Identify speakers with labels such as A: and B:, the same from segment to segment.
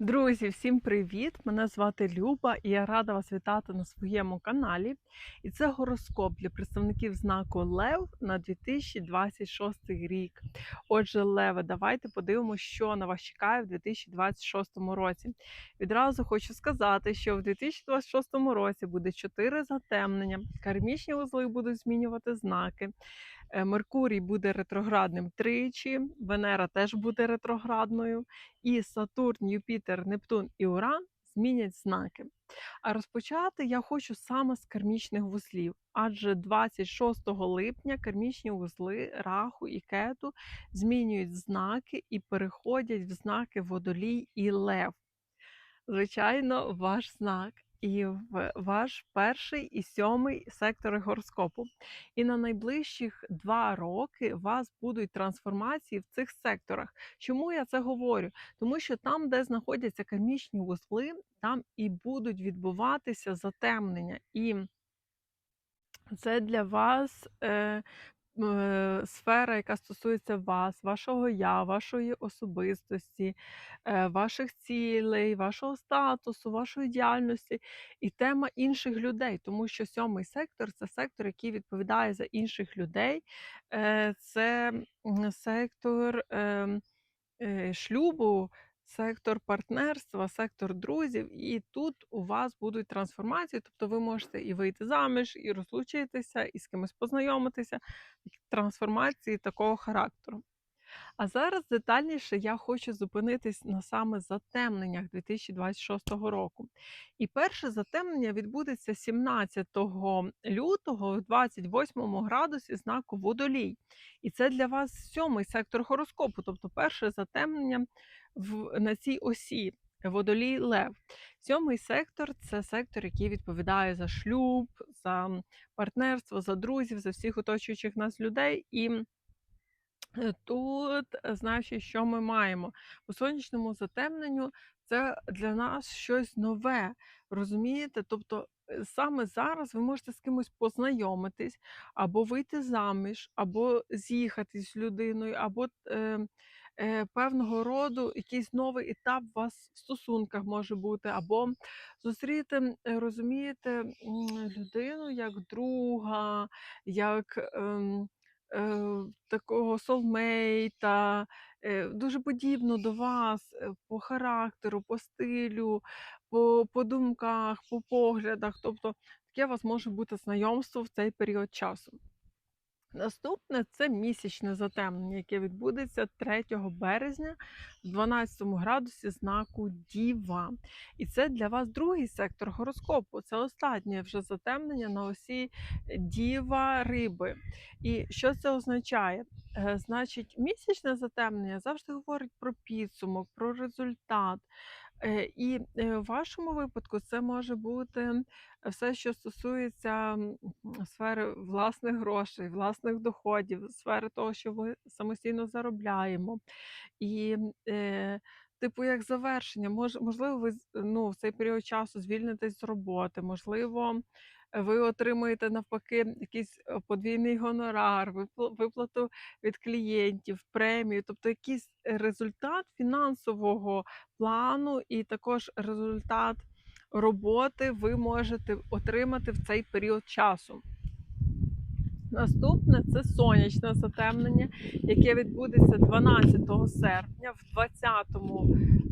A: Друзі, всім привіт! Мене звати Люба і я рада вас вітати на своєму каналі. І це гороскоп для представників знаку Лев на 2026 рік. Отже, Леве, давайте подивимося, що на вас чекає в 2026 році. Відразу хочу сказати, що в 2026 році буде 4 затемнення, кармічні вузли будуть змінювати знаки. Е, Меркурій буде ретроградним тричі, Венера теж буде ретроградною, і Сатурн, Юпітер, Нептун і Уран змінять знаки. А розпочати я хочу саме з кармічних вузлів, адже 26 липня кармічні вузли Раху і Кету змінюють знаки і переходять в знаки Водолій і Лев. Звичайно, ваш знак і в ваш перший і сьомий сектори гороскопу. І на найближчих два роки у вас будуть трансформації в цих секторах. Чому я це говорю? Тому що там, де знаходяться кармічні вузли, там і будуть відбуватися затемнення. І це для вас е, сфера, яка стосується вас, вашого я, вашої особистості, е, ваших цілей, вашого статусу, вашої діяльності і тема інших людей, тому що сьомий сектор це сектор, який відповідає за інших людей. Е, Це сектор е, е, шлюбу. Сектор партнерства, сектор друзів, і тут у вас будуть трансформації, тобто ви можете і вийти заміж, і розлучитися, і з кимось познайомитися. Трансформації такого характеру. А зараз детальніше я хочу зупинитись на саме затемненнях 2026 року. І перше затемнення відбудеться 17 лютого в 28 градусі знаку Водолій. І це для вас сьомий сектор гороскопу, тобто перше затемнення в, на цій осі. Водолій Лев. Сьомий сектор це сектор, який відповідає за шлюб, за партнерство, за друзів, за всіх оточуючих нас людей. І Тут, е, знаючи, що ми маємо по сонячному затемненню, це для нас щось нове. Розумієте? Тобто е, саме зараз ви можете з кимось познайомитись, або вийти заміж, або з'їхатись з людиною, або е, е, певного роду якийсь новий етап у вас в стосунках може бути, або зустріти, е, розумієте, людину як друга, як. е, такого соулмейта, е, дуже подібно до вас е, по характеру, по стилю, по, по думках, по поглядах. Тобто таке у вас може бути знайомство в цей період часу. Наступне це місячне затемнення, яке відбудеться 3 березня в 12 градусі знаку Діва. І це для вас другий сектор гороскопу. Це останнє вже затемнення на осі Діва Риби. І що це означає? Е, Значить, місячне затемнення завжди говорить про підсумок, про результат. Е, І е, в вашому випадку це може бути все, що стосується сфери власних грошей, власних доходів, сфери того, що ми самостійно заробляємо. І, е, типу, як завершення, мож, можливо, ви ну, в цей період часу звільнитесь з роботи, можливо, ви отримуєте навпаки якийсь е, подвійний гонорар, випл- виплату від клієнтів, премію, тобто якийсь результат фінансового плану і також результат роботи ви можете отримати в цей період часу. Наступне це сонячне затемнення, яке відбудеться 12 серпня в 20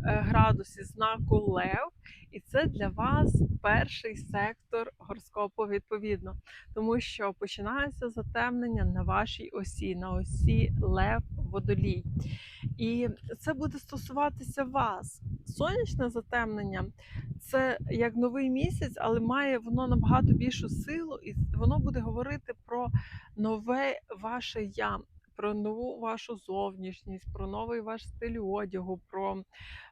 A: градусі знаку Лев. І це для вас перший сектор гороскопу відповідно, тому що починається затемнення на вашій осі, на осі Лев Водолій. І це буде стосуватися вас. Сонячне затемнення це як новий місяць, але має воно набагато більшу силу, і воно буде говорити про нове ваше я, про нову вашу зовнішність, про новий ваш стиль одягу, про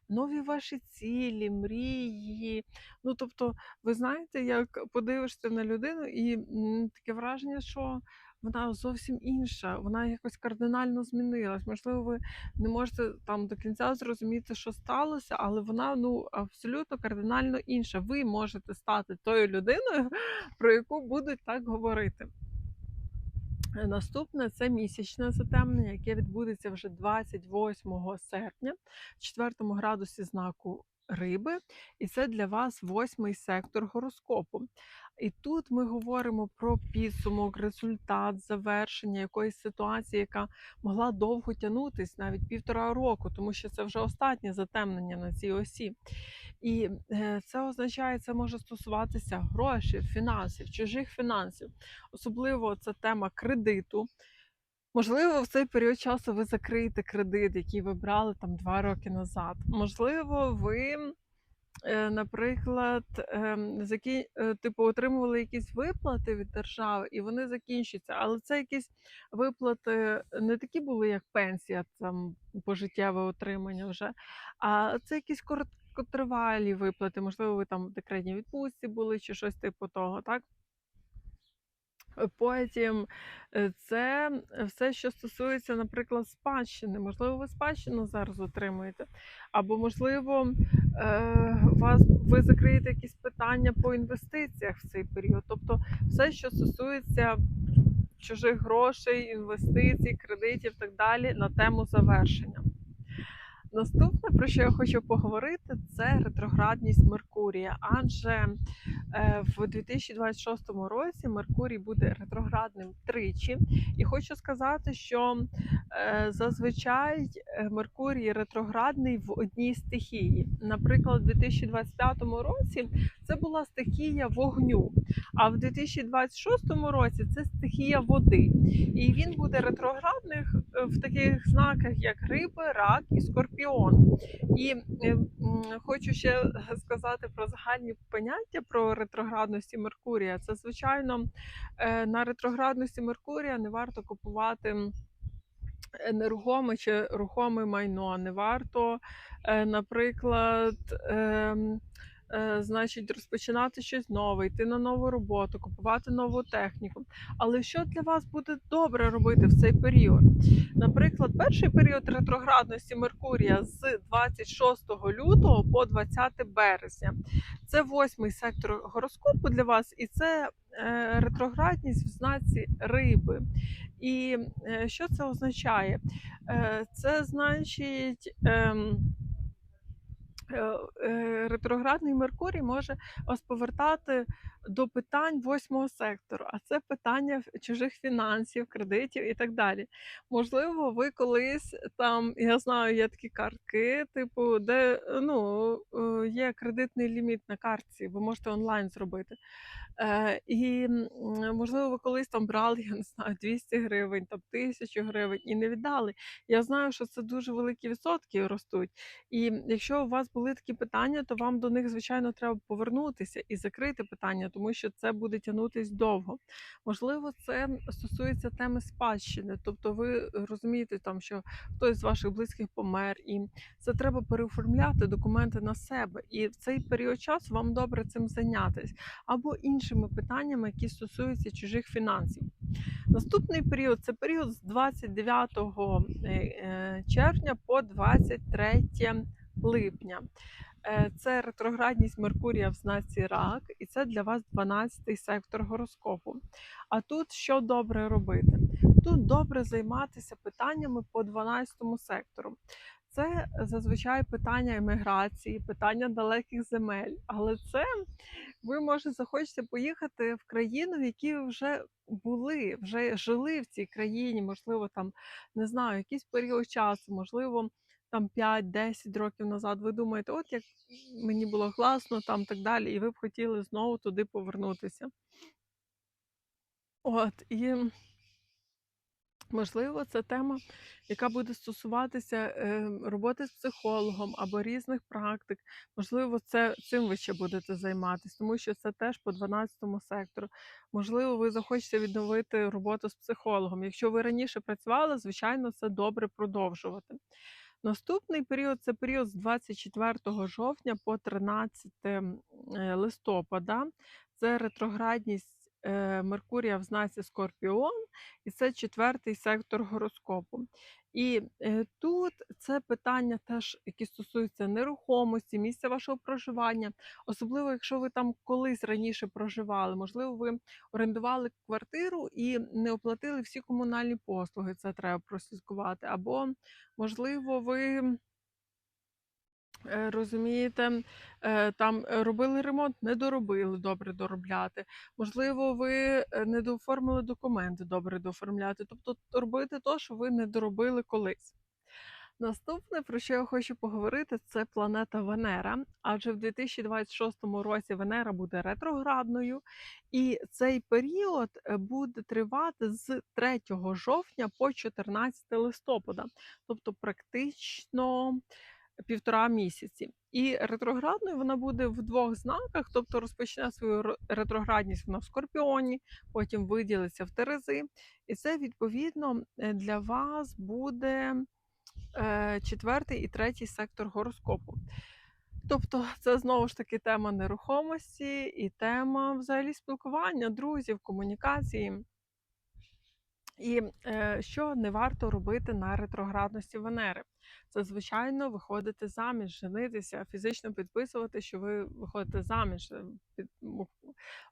A: нові ваші цілі, мрії. Ну, тобто, ви знаєте, як подивишся на людину, і таке враження, що вона зовсім інша, вона якось кардинально змінилась. Можливо, ви не можете там до кінця зрозуміти, що сталося, але вона ну абсолютно кардинально інша. Ви можете стати тою людиною, про яку будуть так говорити. Е, Наступне це місячне затемнення, яке відбудеться вже 28 серпня, в 4 градусі знаку риби, і це для вас восьмий сектор гороскопу. І тут ми говоримо про підсумок, результат, завершення якоїсь ситуації, яка могла довго тягнутись, навіть півтора року, тому що це вже останнє затемнення на цій осі. І е, це означає, це може стосуватися грошей, фінансів, чужих фінансів. Особливо це тема кредиту. Можливо, в цей період часу ви закриєте кредит, який ви брали там два роки назад. Можливо, ви, е, наприклад, ем, закі... е, типу, отримували якісь виплати від держави, і вони закінчаться. Але це якісь виплати не такі були, як пенсія, там пожиттєве отримання вже, а це якісь короткотривалі виплати. Можливо, ви там в декретній відпустці були чи щось типу того, так? Е, Потім е, це все, що стосується, наприклад, спадщини. Можливо, ви спадщину зараз отримуєте, або, можливо, е, вас ви закриєте якісь питання по інвестиціях в цей період. Тобто, все, що стосується чужих грошей, інвестицій, кредитів так далі, на тему завершення. Наступне, про що я хочу поговорити, це ретроградність Меркурія. Адже е, в 2026 році Меркурій буде ретроградним тричі. І хочу сказати, що е, зазвичай е, Меркурій ретроградний в одній стихії. Наприклад, у 2025 році це була стихія вогню, а в 2026 році це стихія води. І він буде ретроградний в таких знаках, як риби, рак і скорпіон. І хочу ще сказати про загальні поняття про ретроградності Меркурія. Це, звичайно, е, на ретроградності Меркурія не варто купувати. Нерухоме чи рухоме майно не варто, е, наприклад, ем, Е, значить, розпочинати щось нове, йти на нову роботу, купувати нову техніку. Але що для вас буде добре робити в цей період? Наприклад, перший період ретроградності Меркурія з 26 лютого по 20 березня. Це восьмий сектор гороскопу для вас, і це е, ретроградність в знаці риби. І е, що це означає? Це значить. Е, е, ретроградний Меркурій може вас повертати до питань восьмого сектору, а це питання чужих фінансів, кредитів і так далі. Можливо, ви колись там, я знаю, є такі картки, типу, де ну, е, є кредитний ліміт на картці, ви можете онлайн зробити. Е, І можливо, ви колись там брали, я не знаю, 200 гривень, там 1000 гривень і не віддали. Я знаю, що це дуже великі відсотки ростуть. І якщо у вас були такі питання, то вам до них, звичайно, треба повернутися і закрити питання, тому що це буде тягнутись довго. Можливо, це стосується теми спадщини, тобто ви розумієте, там, що хтось з ваших близьких помер, і це треба переоформляти документи на себе. І в цей період часу вам добре цим зайнятися. Або іншими питаннями, які стосуються чужих фінансів. Наступний період це період з 29 е, е, червня по 23 липня. Е, це ретроградність Меркурія в знаці рак, і це для вас 12-й сектор гороскопу. А тут що добре робити? Тут добре займатися питаннями по 12 сектору. Це зазвичай питання еміграції, питання далеких земель. Але це ви може захочете поїхати в країну, в якій вже були, вже жили в цій країні, можливо, там не знаю, якийсь період часу, можливо, там 5-10 років назад. Ви думаєте, от як мені було класно, там так далі, і ви б хотіли знову туди повернутися. От і. Можливо, це тема, яка буде стосуватися е, роботи з психологом або різних практик. Можливо, це цим ви ще будете займатися, тому що це теж по 12 сектору. Можливо, ви захочете відновити роботу з психологом. Якщо ви раніше працювали, звичайно, це добре продовжувати. Наступний період це період з 24 жовтня по 13 е, листопада. Це ретроградність Меркурія в знаці Скорпіон, і це четвертий сектор гороскопу. І е, тут це питання теж, які стосуються нерухомості, місця вашого проживання, особливо, якщо ви там колись раніше проживали, можливо, ви орендували квартиру і не оплатили всі комунальні послуги. Це треба прослідкувати. Або, можливо, ви Е, розумієте, е, там, е, робили ремонт, не доробили добре доробляти. Можливо, ви, е, не дооформили документи добре дооформляти. Тобто робити то, що ви не доробили колись. Наступне, про що я хочу поговорити, це планета Венера. Адже в 2026 році Венера буде ретроградною, і цей період е, буде тривати з 3 жовтня по 14 листопада, тобто практично півтора місяці. І ретроградною вона буде в двох знаках, тобто розпочне свою ретроградність вона в Скорпіоні, потім виділиться в Терези. І це відповідно е, для вас буде е, четвертий і третій сектор гороскопу. Тобто, це знову ж таки тема нерухомості і тема взагалі спілкування, друзів, комунікації. І е, що не варто робити на ретроградності Венери? Це, звичайно, виходити заміж, женитися, фізично підписувати, що ви виходите заміж, е, під,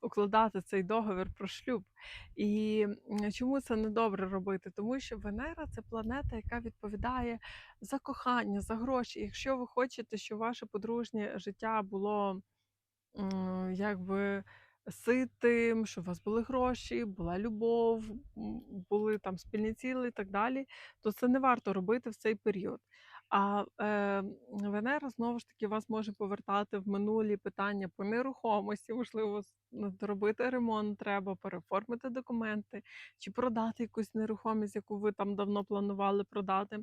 A: укладати цей договір про шлюб. І чому це не добре робити? Тому що Венера це планета, яка відповідає за кохання, за гроші. Якщо ви хочете, щоб ваше подружнє життя було якби ситим, щоб у вас були гроші, була любов, були там спільні цілі і так далі, то це не варто робити в цей період. А е, Венера знову ж таки вас може повертати в минулі питання по нерухомості, можливо, ну, ремонт, треба переоформити документи чи продати якусь нерухомість, яку ви там давно планували продати.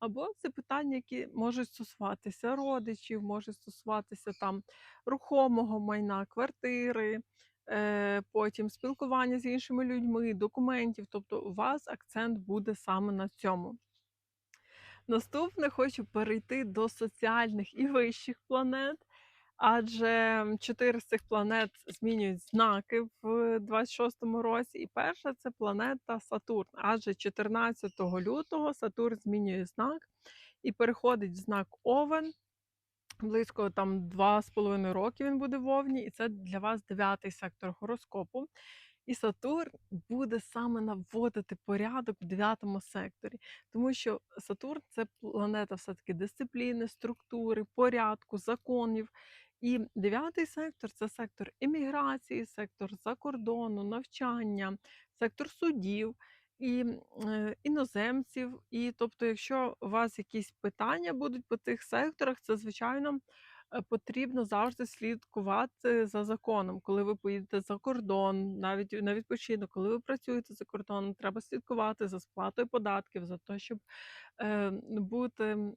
A: Або це питання, які можуть стосуватися родичів, можуть стосуватися там рухомого майна, квартири, е, потім спілкування з іншими людьми, документів. Тобто у вас акцент буде саме на цьому. Наступне хочу перейти до соціальних і вищих планет, адже чотири з цих планет змінюють знаки в 26-му році. І перша це планета Сатурн. Адже 14 лютого Сатурн змінює знак і переходить в знак Овен. Близько там 2,5 роки він буде в Овні, і це для вас дев'ятий сектор гороскопу. І Сатурн буде саме наводити порядок в дев'ятому секторі, тому що Сатурн це планета все-таки дисципліни, структури, порядку, законів. І дев'ятий сектор це сектор еміграції, сектор закордону, навчання, сектор судів і е, іноземців. І тобто, якщо у вас якісь питання будуть по цих секторах, це звичайно потрібно завжди слідкувати за законом. Коли ви поїдете за кордон, навіть на відпочинок, коли ви працюєте за кордоном, треба слідкувати за сплатою податків, за те, щоб е, бути,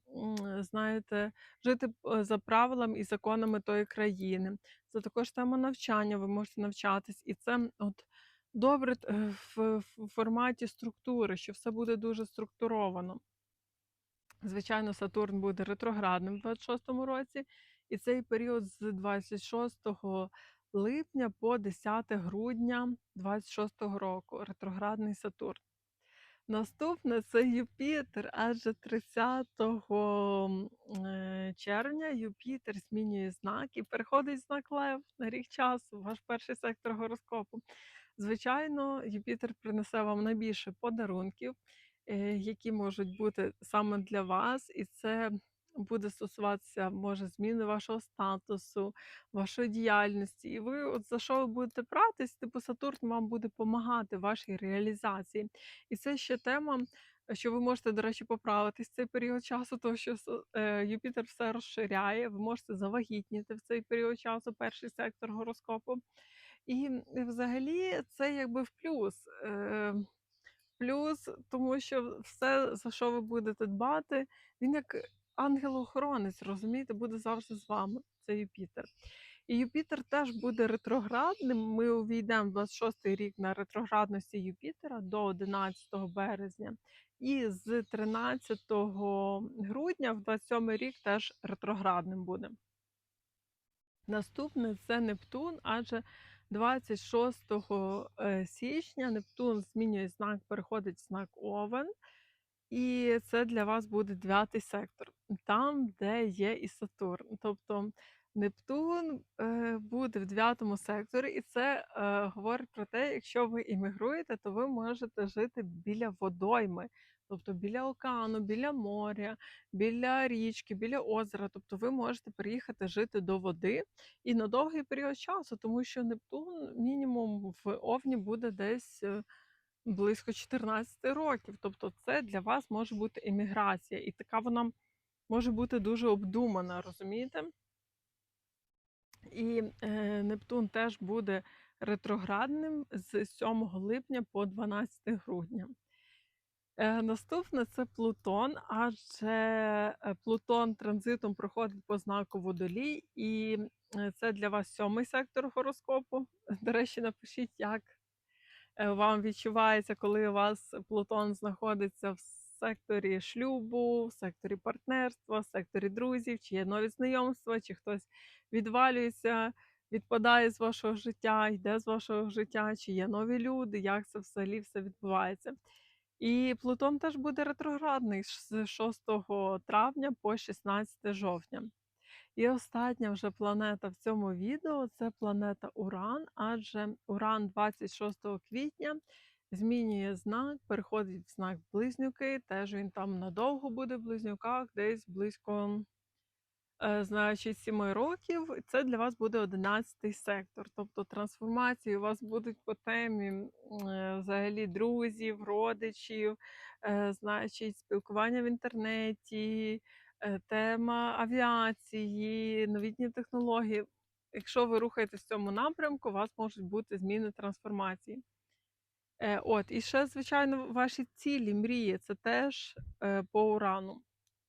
A: знаєте, жити е, за правилами і законами тої країни. Це також тема навчання. Ви можете навчатись, і це от. Добре е, в форматі структури, що все буде дуже структуровано. Звичайно, Сатурн буде ретроградним в 26-му році, і цей період з 26 липня по 10 грудня 26-го року ретроградний Сатурн. Наступне це Юпітер, адже 30 е, червня Юпітер змінює знак і переходить знак Лев на рік часу, ваш перший сектор гороскопу. Звичайно, Юпітер принесе вам найбільше подарунків, е, які можуть бути саме для вас, і це буде стосуватися може зміни вашого статусу, вашої діяльності. І ви, от за що ви будете братись, типу Сатурн вам буде допомагати вашій реалізації. І це ще тема, що ви можете, до речі, поправитись в цей період часу, тому що е, Юпітер все розширяє, ви можете завагітніти в цей період часу, перший сектор гороскопу. І взагалі це якби в плюс. Е, плюс, тому що все, за що ви будете дбати, він як ангел-охоронець, розумієте, буде завжди з вами. Це Юпітер. І Юпітер теж буде ретроградним. Ми увійдемо 26-й рік на ретроградності Юпітера до 11 березня. І з 13 грудня в 27 рік теж ретроградним буде. Наступне це Нептун, адже 26 е, січня Нептун змінює знак, переходить в знак Овен, і це для вас буде дев'ятий сектор, там, де є і Сатурн. Тобто Нептун е, буде в дев'ятому секторі, і це е, говорить про те, якщо ви іммігруєте, то ви можете жити біля водойми. тобто біля океану, біля моря, біля річки, біля озера. Тобто ви можете приїхати жити до води і на довгий період часу, тому що Нептун мінімум в Овні буде десь е, близько 14 років. Тобто, це для вас може бути еміграція, і така вона може бути дуже обдумана, розумієте? І е, Нептун теж буде ретроградним з 7 липня по 12 грудня. Е, наступне це Плутон, адже е, Плутон транзитом проходить по знаку Водолій, і е, це для вас сьомий сектор гороскопу. До речі, напишіть, як вам відчувається, коли у вас Плутон знаходиться в секторі шлюбу, в секторі партнерства, в секторі друзів, чи є нові знайомства, чи хтось відвалюється, відпадає з вашого життя, йде з вашого життя, чи є нові люди, як це взагалі все відбувається. І Плутон теж буде ретроградний з 6 травня по 16 жовтня. І остання вже планета в цьому відео це планета Уран, адже Уран 26 квітня змінює знак, переходить в знак Близнюки. Теж він там надовго буде в близнюках, десь близько е, значить, 7 років. Це для вас буде 11 сектор. Тобто трансформації у вас будуть по темі е, взагалі друзів, родичів, е, значить, спілкування в інтернеті, тема авіації, новітні технології. Якщо ви рухаєтесь в цьому напрямку, у вас можуть бути зміни трансформації. Е, от, і ще, звичайно, ваші цілі, мрії, це теж е, по урану,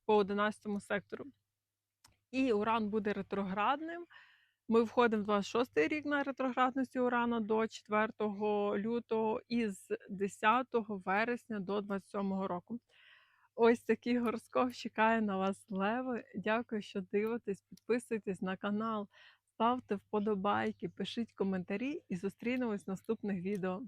A: по 11 сектору. І уран буде ретроградним. Ми входимо в 26-й рік на ретроградності урана до 4 лютого і з 10 вересня до 27 року. Ось такий гороскоп чекає на вас леви. Дякую, що дивитесь. Підписуйтесь на канал, ставте вподобайки, пишіть коментарі і зустрінемось в наступних відео.